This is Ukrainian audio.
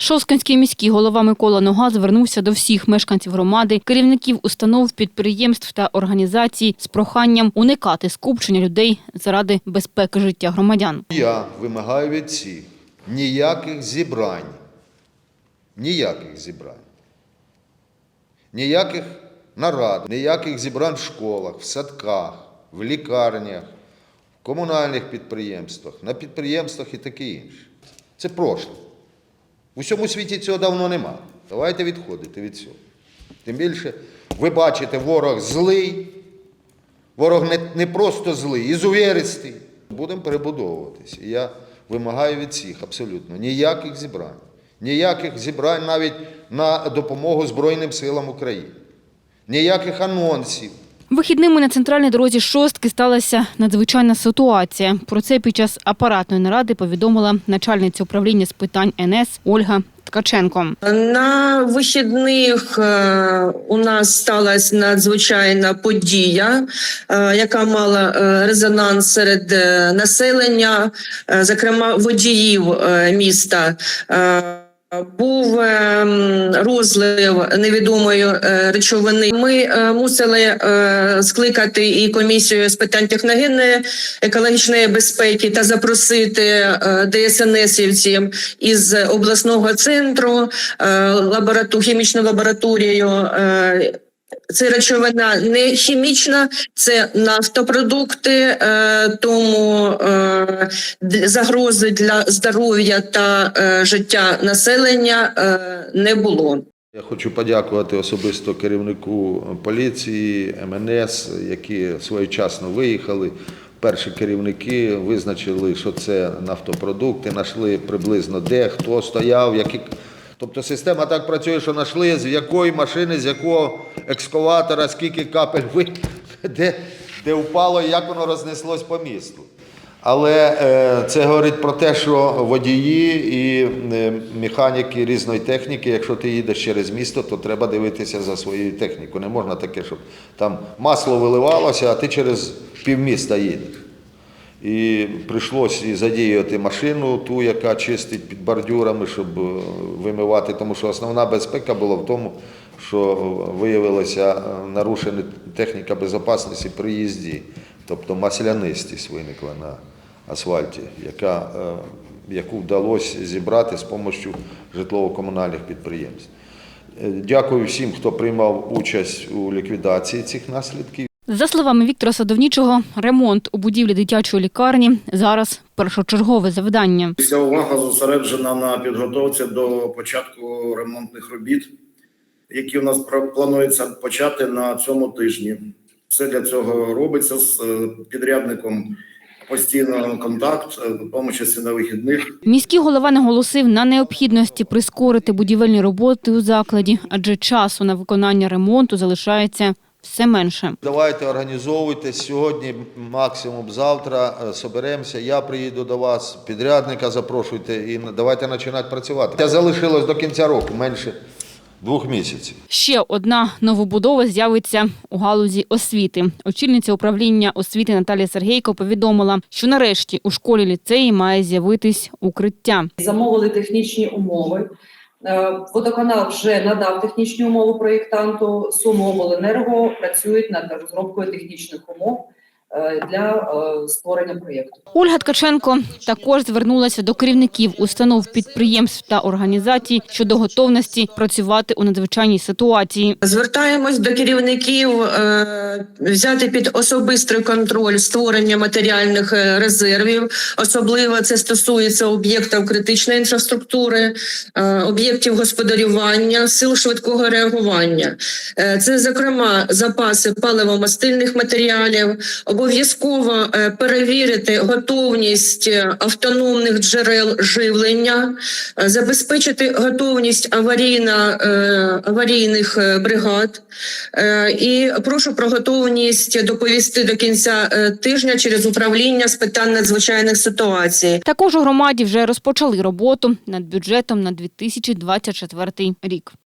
Шосткинський міський голова Микола Нога звернувся до всіх мешканців громади, керівників установ, підприємств та організацій з проханням уникати скупчення людей заради безпеки життя громадян. Я вимагаю від всіх ніяких зібрань, ніяких зібрань, ніяких нарад, ніяких зібрань в школах, в садках, в лікарнях, в комунальних підприємствах, на підприємствах і таке інше. Це прошле. У всьому світі цього давно нема. Давайте відходити від цього. Тим більше, ви бачите, ворог злий, Ворог не, не просто злий, ізувєристий. Будемо перебудовуватися. І я вимагаю від всіх абсолютно ніяких зібрань, ніяких зібрань навіть на допомогу Збройним силам України, ніяких анонсів. Вихідними на центральній дорозі шостки сталася надзвичайна ситуація. Про це під час апаратної наради повідомила начальниця управління з питань НС Ольга Ткаченко. На вихідних е, у нас сталася надзвичайна подія, е, яка мала е, резонанс серед населення, зокрема водіїв міста. Був е, розлив невідомої е, речовини. Ми е, мусили е, скликати і комісію з питань техногенної екологічної безпеки та запросити ДСНСівців із обласного центру лаборату, хімічну лабораторію. Це речовина не хімічна, це нафтопродукти, е, тому е, загрози для здоров'я та е, життя населення не було. Я хочу подякувати особисто керівнику поліції, МНС, які своєчасно виїхали. Перші керівники визначили, що це нафтопродукти, знайшли приблизно де, хто стояв, які. Тобто система так працює, що знайшли, з якої машини, з якого екскаватора, скільки капель ви, де, де впало і як воно рознеслось по місту. Але е, це говорить про те, що водії і е, механіки різної техніки, якщо ти їдеш через місто, то треба дивитися за своєю технікою. Не можна таке, щоб там масло виливалося, а ти через півміста їдеш. І прийшлося задіяти машину, ту, яка чистить під бордюрами, щоб е, вимивати, тому що основна безпека була в тому, що виявилася е, нарушена техніка безпечності при їзді, тобто маслянистість виникла на асфальті, яка, е, яку вдалося зібрати з допомогою житлово-комунальних підприємств. Дякую всім, хто приймав участь у ліквідації цих наслідків. За словами Віктора Садовнічого, ремонт у будівлі дитячої лікарні зараз першочергове завдання. Вся увага зосереджена на підготовці до початку ремонтних робіт, які у нас планується почати на цьому тижні. Все для цього робиться з е, підрядником постійно контакт, е, в тому числі на вихідних. Міський голова наголосив на необхідності прискорити будівельні роботи у закладі, адже часу на виконання ремонту залишається все менше. Давайте організовуйтесь сьогодні, максимум завтра. е, Соберемося. Я приїду до вас, підрядника запрошуйте і давайте починати працювати. Це залишилось до кінця року, менше двох місяців. Ще одна новобудова з'явиться у галузі освіти. Очільниця управління освіти Наталія Сергейко повідомила, що нарешті у школі ліцеї має з'явитись укриття. замовили технічні умови. Е, Водоканал вже надав технічні умови проєктанту. Сумомоленерго працюють над розробкою технічних умов для е, створення проєкту. Ольга Ткаченко також звернулася до керівників установ, підприємств та організацій щодо готовності працювати у надзвичайній ситуації. Звертаємось до керівників е, взяти під особистий контроль створення матеріальних е, резервів. Особливо це стосується об'єктів критичної інфраструктури, е, об'єктів господарювання, сил швидкого реагування. Е, це, зокрема, запаси паливо-мастильних матеріалів. Обов'язково е, перевірити готовність е, автономних джерел живлення, е, забезпечити готовність аварійна, аварійних бригад. І прошу про готовність доповісти до кінця тижня через управління з питань надзвичайних ситуацій. Також у громаді вже розпочали роботу над бюджетом на 2024 рік.